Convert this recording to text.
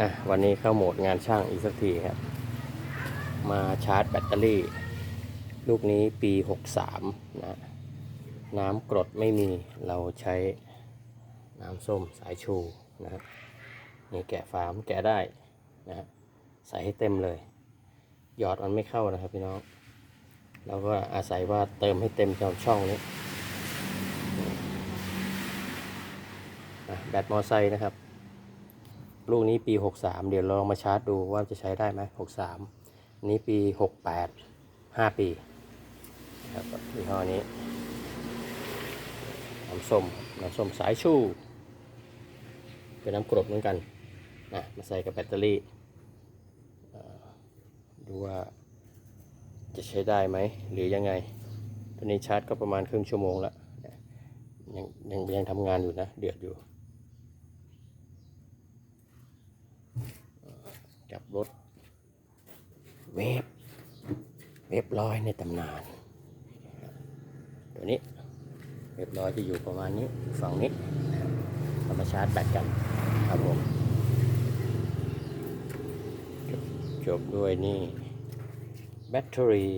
อะวันนี้เข้าโหมดงานช่างอีกสักทีครับ มาชาร์จแบตเตอรี่ ลูกนี้ปี 63 นะ น้ำกรดไม่มีเราใช้น้ำส้มสายชูนะครับนี่แกะฝามแกะได้นะฮะใส่ให้เต็มเลย หยอดมันไม่เข้านะครับพี่น้องเราก็อาศัยว่าเติมให้เต็มช่องช่องนี้อะแบตมอไซค์นะครับ ลูกนี้ปี 63 เดี๋ยวลองมาชาร์จดูว่าจะใช้ได้ไหม63 อันนี้ปี 68 5 ปีครับยี่ห้อนี้น้ำส้มน้ำส้มสายชู เป็นน้ำกรดเหมือนกันนะมาใส่กับแบตเตอรี่ดูว่าจะใช้ได้ไหมหรือยังไง ตอนนี้ชาร์จก็ประมาณครึ่งชั่วโมงแล้วยังยังยังทำงานอยู่นะ เดือดอยู่ กับรถเวฟเวฟร้อยในตำนาน ตัวนี้เรียบร้อยจะอยู่ประมาณนี้ฝั่งนี้ธรรมาชาร์จแบตกันครับผมจบด้วยนี่แบตเตอรี่